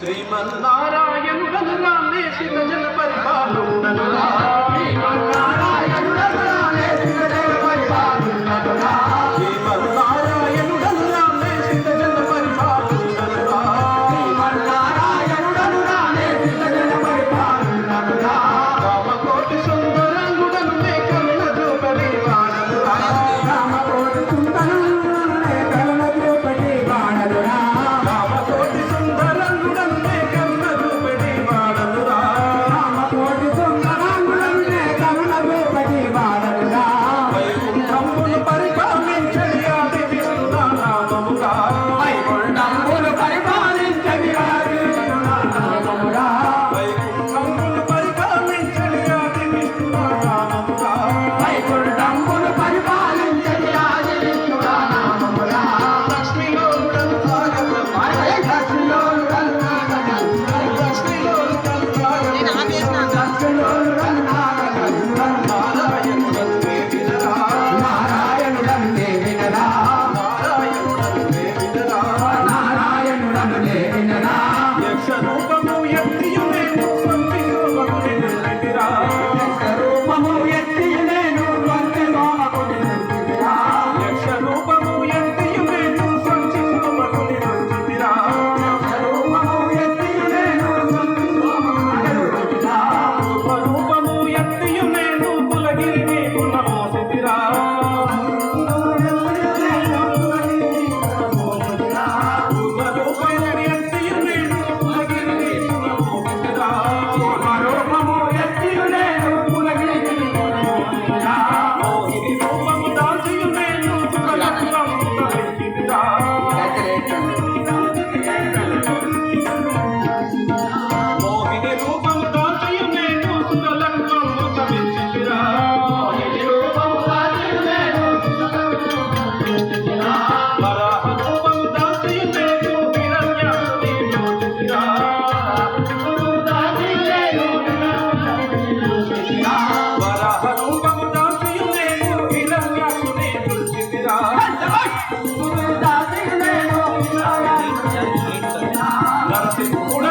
Srimannarayana la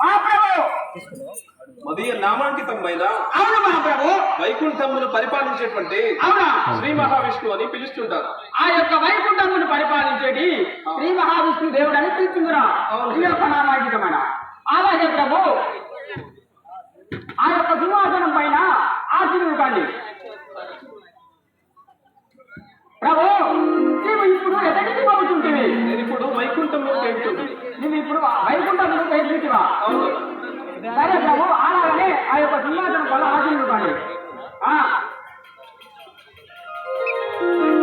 మా నామాంకితం మదీయ నామాంకితమైన వైకుంఠమును పరిపాలించేటువంటి అవునా? శ్రీ మహావిష్ణువు అని పిలుస్తుంటారు. ఆ యొక్క వైకుంఠమును పరిపాలించేటి శ్రీ మహావిష్ణు దేవుడు అని పిలుచుందిరా యొక్క అలాగే ప్రభు ఆ యొక్క సింహాసనం పైన ఆశీర్వకండి ప్రభు వైకుంఠంలోకి వెళ్తుంది నువ్వు ఇప్పుడు వైకుంఠంలోకి వెళ్ళిటివా సరే ప్రభు అలాగనే ఆ యొక్క సింహాసనం వల్ల ఆశీర్వదండి